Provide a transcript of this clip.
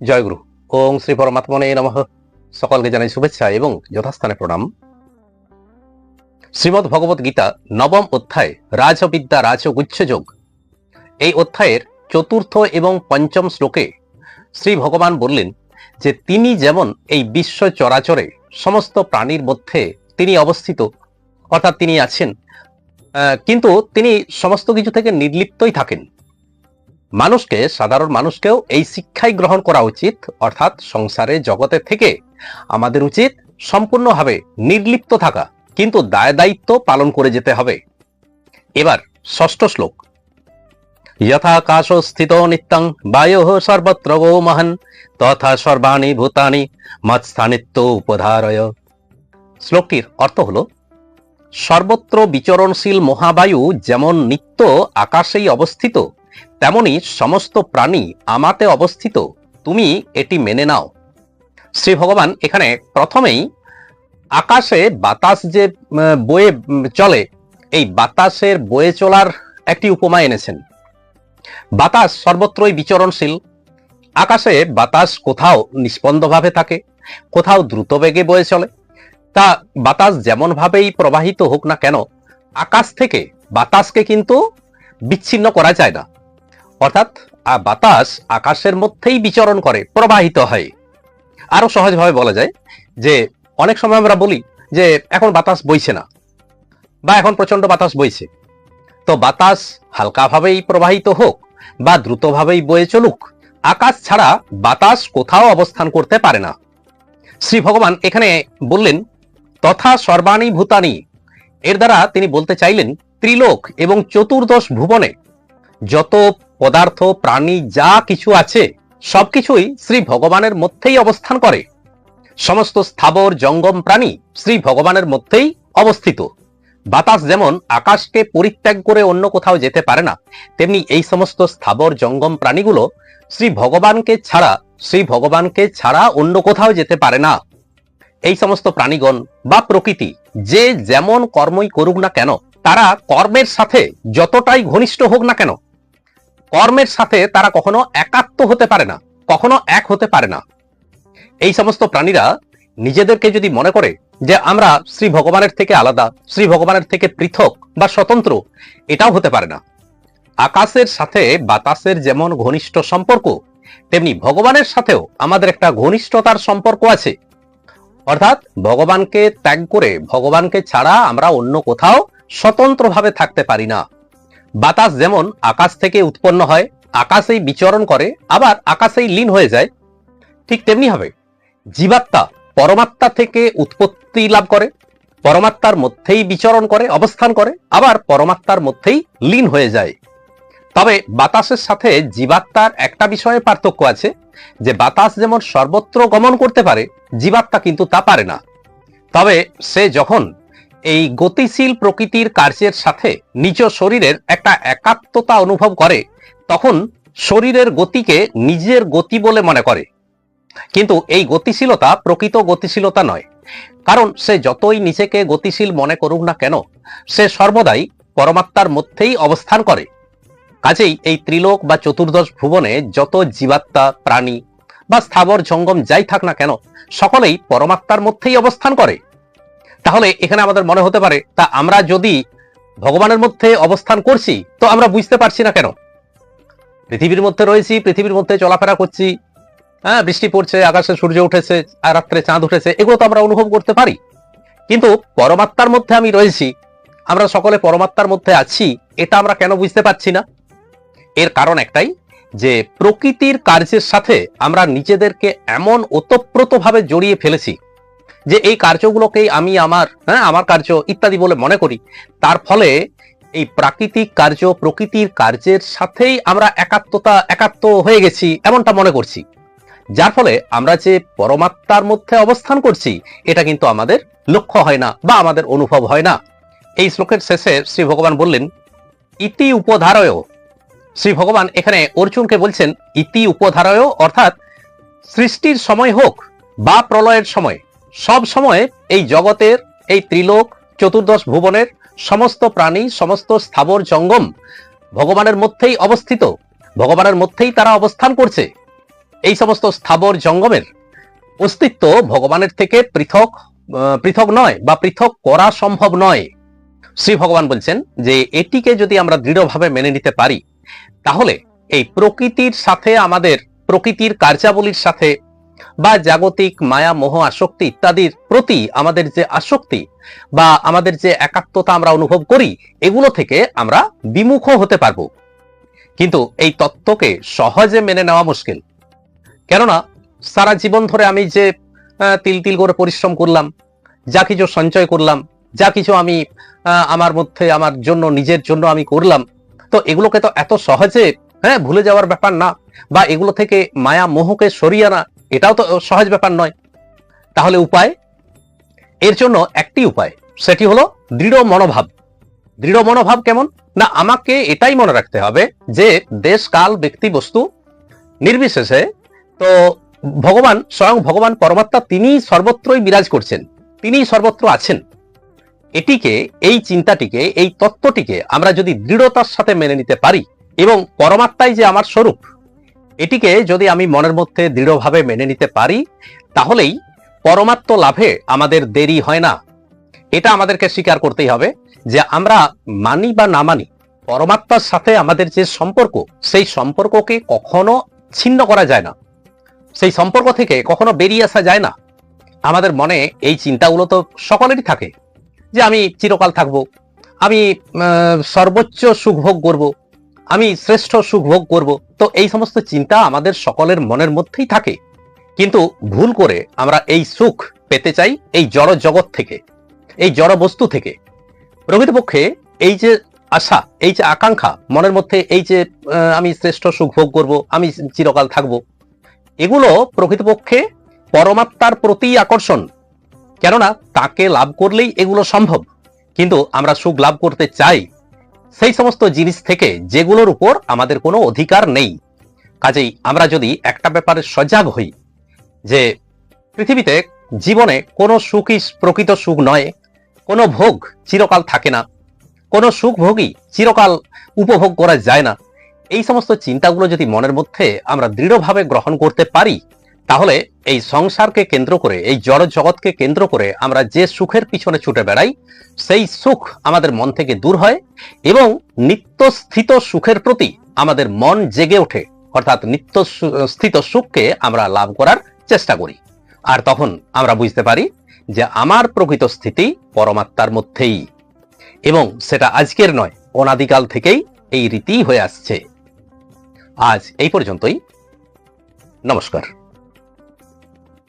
জয়গুরু ওং শ্রী পরমাত্মনে নমঃ। সকলকে জানাই শুভেচ্ছা এবং যথাস্থানে প্রণাম। শ্রীমদ্ ভগবত গীতা নবম অধ্যায়, রাজবিদ্যা রাজগুচ্ছ যোগ। এই অধ্যায়ের চতুর্থ এবং পঞ্চম শ্লোকে শ্রী ভগবান বললেন যে, তিনি যেমন এই বিশ্ব চরাচরে সমস্ত প্রাণীর মধ্যে তিনি অবস্থিত, অর্থাৎ তিনি আছেন কিন্তু তিনি সমস্ত কিছু থেকে নির্লিপ্তই থাকেন। মানুষকে, সাধারণ মানুষকেও এই শিক্ষাই গ্রহণ করা উচিত, অর্থাৎ সংসারে, জগতে থেকে আমাদের উচিত সম্পূর্ণভাবে নির্লিপ্ত থাকা, কিন্তু দায় দায়িত্ব পালন করে যেতে হবে। এবার ষষ্ঠ শ্লোক। যথাকাশ স্থিত নিত্যং বায়ু সর্বত্র গো মহান তথা সর্বাণী ভূতানি মৎস্থানিত্ব উপধারয়। শ্লোকটির অর্থ হলো, সর্বত্র বিচরণশীল মহাবায়ু যেমন নিত্য আকাশেই অবস্থিত তেমনি সমস্ত প্রাণী আমাতে অবস্থিত, তুমি এটি মেনে নাও। শ্রী ভগবান এখানে প্রথমেই আকাশে বাতাস যে বয়ে চলে, এই বাতাসের বয়ে চলার একটি উপমা এনেছেন। বাতাস সর্বত্রই বিচরণশীল। আকাশে বাতাস কোথাও নিস্পন্দভাবে থাকে, কোথাও দ্রুত বেগে বয়ে চলে। তা বাতাস যেমন ভাবেই প্রবাহিত হোক না কেন, আকাশ থেকে বাতাসকে কিন্তু বিচ্ছিন্ন করা যায় না। অর্থাৎ বাতাস আকাশের মধ্যেই বিচরণ করে, প্রবাহিত হয়। আরও সহজভাবে বলা যায় যে, অনেক সময় আমরা বলি যে, এখন বাতাস বইছে না, বা এখন প্রচণ্ড বাতাস বইছে। তো বাতাস হালকাভাবেই প্রবাহিত হোক, বা দ্রুতভাবেই বয়ে চলুক, আকাশ ছাড়া বাতাস কোথাও অবস্থান করতে পারে না। শ্রী ভগবান এখানে বললেন, তথা সর্বাণী ভূতানি। এর দ্বারা তিনি বলতে চাইলেন, ত্রিলোক এবং চতুর্দশ ভুবনে যত পদার্থ, প্রাণী, যা কিছু আছে, সবকিছুই শ্রী ভগবানের মধ্যেই অবস্থান করে। সমস্ত স্থাবর জঙ্গম প্রাণী শ্রী ভগবানের মধ্যেই অবস্থিত। বাতাস যেমন আকাশকে পরিত্যাগ করে অন্য কোথাও যেতে পারে না, তেমনি এই সমস্ত স্থাবর জঙ্গম প্রাণীগুলো শ্রী ভগবানকে ছাড়া, শ্রী ভগবানকে ছাড়া অন্য কোথাও যেতে পারে না। এই সমস্ত প্রাণীগণ বা প্রকৃতি যে যেমন কর্মই করুক না কেন, তারা কর্মের সাথে যতটাই ঘনিষ্ঠ হোক না কেন কর্মের সাথে তারা কখনো একাত্ম হতে পারে না, কখনো এক হতে পারে না। এই সমস্ত প্রাণীরা নিজেদেরকে যদি মনে করে যে আমরা শ্রী ভগবানের থেকে আলাদা, শ্রী ভগবানের থেকে পৃথক বা স্বতন্ত্র, এটাও হতে পারে না। আকাশের সাথে বাতাসের যেমন ঘনিষ্ঠ সম্পর্ক, তেমনি ভগবানের সাথেও আমাদের একটা ঘনিষ্ঠতার সম্পর্ক আছে। অর্থাৎ ভগবানকে ত্যাগ করে, ভগবানকে ছাড়া আমরা অন্য কোথাও স্বতন্ত্রভাবে থাকতে পারি না। বাতাস যেমন আকাশ থেকে উৎপন্ন হয়, আকাশেই বিচরণ করে, আবার আকাশেই লীন হয়ে যায়। ঠিক তেমনি হবে। জীবাত্মা পরমাত্মা থেকে উৎপত্তি লাভ করে, পরমাত্মার মধ্যেই বিচরণ করে, অবস্থান করে, আবার পরমাত্মার মধ্যেই লীন হয়ে যায়। তবে বাতাসের সাথে জীবাত্মার একটা বিষয়ে পার্থক্য আছে, যে বাতাস যেমন সর্বত্র গমন করতে পারে, জীবাত্মা কিন্তু তা পারে না। তবে সে যখন এই গতিশীল প্রকৃতির কার্যের সাথে নিজ শরীরের একটা একাত্মতা অনুভব করে, তখন শরীরের গতিকে নিজের গতি বলে মনে করে। কিন্তু এই গতিশীলতা প্রকৃত গতিশীলতা নয়। কারণ সে যতই নিজেকে গতিশীল মনে করুক না কেন, সে সর্বদাই পরমাত্মার মধ্যেই অবস্থান করে। কাজেই এই ত্রিলোক বা চতুর্দশ ভুবনে যত জীবাত্মা, প্রাণী বা স্থাবর জঙ্গম যাই থাক না কেন, সকলেই পরমাত্মার মধ্যেই অবস্থান করে। তাহলে এখানে আমাদের মনে হতে পারে, তা আমরা যদি ভগবানের মধ্যে অবস্থান করছি, তো আমরা বুঝতে পারছি না কেন? পৃথিবীর মধ্যে রয়েছি, পৃথিবীর মধ্যে চলাফেরা করছি হ্যাঁ বৃষ্টি পড়ছে, আকাশে সূর্য উঠেছে, আর রাত্রে চাঁদ উঠেছে, এগুলো তো আমরা অনুভব করতে পারি। কিন্তু পরমাত্মার মধ্যে আমি রয়েছি, আমরা সকলে পরমাত্মার মধ্যে আছি, এটা আমরা কেন বুঝতে পারছি না? এর কারণ একটাই, যে প্রকৃতির কার্যের সাথে আমরা নিজেদেরকে এমন ওতপ্রোতভাবে জড়িয়ে ফেলেছি যে এই কার্যগুলোকেই আমি আমার হ্যাঁ আমার কার্য ইত্যাদি বলে মনে করি। তার ফলে এই প্রাকৃতিক কার্য, প্রকৃতির কার্যের সাথেই আমরা একাত্মতা, একাত্ম হয়ে গেছি, এমনটা মনে করছি। যার ফলে আমরা যে পরমাত্মার মধ্যে অবস্থান করছি, এটা কিন্তু আমাদের লক্ষ্য হয় না বা আমাদের অনুভব হয় না। এই শ্লোকের শেষে শ্রী ভগবান বললেন, ইতি উপধারয়। শ্রী ভগবান এখানে অর্জুনকে বলছেন, ইতি উপধারয়, অর্থাৎ সৃষ্টির সময় হোক বা প্রলয়ের সময়। সব সময় এই জগতের, এই ত্রিলোক, চতুর্দশ ভুবনের সমস্ত প্রাণী, সমস্ত স্থাবর জঙ্গম ভগবানের মধ্যেই অবস্থিত। ভগবানের মধ্যেই তারা অবস্থান করছে। এই সমস্ত স্থাবর জঙ্গমের অস্তিত্ব ভগবানের থেকে পৃথক পৃথক নয় বা পৃথক করা সম্ভব নয়। শ্রী ভগবান বলছেন যে এটিকে যদি আমরা দৃঢ়ভাবে মেনে নিতে পারি, তাহলে এই প্রকৃতির সাথে আমাদের প্রকৃতির কার্যাবলীর সাথে বা জাগতিক, মায়া, মোহ, আসক্তি ইত্যাদির প্রতি আমাদের যে আসক্তি বা আমাদের যে একাত্মতা আমরা অনুভব করি, এগুলো থেকে আমরা বিমুখ হতে পারব। কিন্তু এই তত্ত্বকে সহজে মেনে নেওয়া মুশকিল। কেননা, সারা জীবন ধরে আমি যে তিল তিল করে পরিশ্রম করলাম, যা কিছু সঞ্চয় করলাম, যা কিছু আমি আমার মধ্যে, আমার জন্য, নিজের জন্য আমি করলাম, তো এগুলোকে তো এত সহজে হ্যাঁ ভুলে যাওয়ার ব্যাপার না, বা এগুলো থেকে মায়া, মোহকে সরিয়ে আনা এটাও তো সহজ ব্যাপার নয়। তাহলে উপায়? এর জন্য একটি উপায়। সেটি হলো দৃঢ় মনোভাব। দৃঢ় মনোভাব কেমন? না, আমাকে এটাই মনে রাখতে হবে যে দেশ, কাল, ব্যক্তি, বস্তু নির্বিশেষে তো ভগবান, স্বয়ং ভগবান, পরমাত্মা তিনি সর্বত্রই বিরাজ করছেন। তিনি সর্বত্র আছেন। এটিকে, এই চিন্তাটিকে, এই তত্ত্বটিকে আমরা যদি দৃঢ়তার সাথে মেনে নিতে পারি এবং পরমাত্মাই যে আমার স্বরূপ এটিকে যদি আমি মনের মধ্যে দৃঢ়ভাবে মেনে নিতে পারি, তাহলেই পরমাত্ম লাভে আমাদের দেরি হয় না। এটা আমাদেরকে স্বীকার করতেই হবে যে আমরা মানি বা না মানি, পরমাত্মার সাথে আমাদের যে সম্পর্ক, সেই সম্পর্ককে কখনো ছিন্ন করা যায় না। সেই সম্পর্ক থেকে কখনো বেরিয়ে আসা যায় না। আমাদের মনে এই চিন্তাগুলো তো সকলেরই থাকে যে আমি চিরকাল থাকব, আমি সর্বোচ্চ সুখ ভোগ করব। আমি শ্রেষ্ঠ সুখ ভোগ করব। তো এই সমস্ত চিন্তা আমাদের সকলের মনের মধ্যেই থাকে। কিন্তু ভুল করে আমরা এই সুখ পেতে চাই এই জড় জগৎ থেকে, এই জড় বস্তু থেকে। প্রকৃতপক্ষে এই যে আশা, এই যে আকাঙ্ক্ষা, মনের মধ্যে এই যে আমি শ্রেষ্ঠ সুখ ভোগ করব, আমি চিরকাল থাকব, এগুলো প্রকৃতপক্ষে পরমাত্মার প্রতি আকর্ষণ। কেননা তাকে লাভ করলেই এগুলো সম্ভব। কিন্তু আমরা সুখ লাভ করতে চাই সেই সমস্ত জিনিস থেকে যেগুলোর উপর আমাদের কোনো অধিকার নেই। কাজেই আমরা যদি একটা ব্যাপারে সজাগ হই যে পৃথিবীতে জীবনে কোনো সুখই প্রকৃত সুখ নয়, কোনো ভোগ চিরকাল থাকে না, কোনো সুখ ভোগই চিরকাল উপভোগ করা যায় না, এই সমস্ত চিন্তাগুলো যদি মনের মধ্যে আমরা দৃঢ়ভাবে গ্রহণ করতে পারি তাহলে এই সংসারকে কেন্দ্র করে, এই জড় জগৎকে কেন্দ্র করে আমরা যে সুখের পিছনে ছুটে বেড়াই, সেই সুখ আমাদের মন থেকে দূর হয় এবং নিত্য স্থিত সুখের প্রতি আমাদের মন জেগে ওঠে। অর্থাৎ নিত্য স্থিত সুখকে আমরা লাভ করার চেষ্টা করি। আর তখন আমরা বুঝতে পারি যে আমার প্রকৃত স্থিতি পরমাত্মার মধ্যেই এবং সেটা আজকের নয়, অনাদিকাল থেকেই এই রীতি হয়ে আসছে। আজ এই পর্যন্তই। নমস্কার।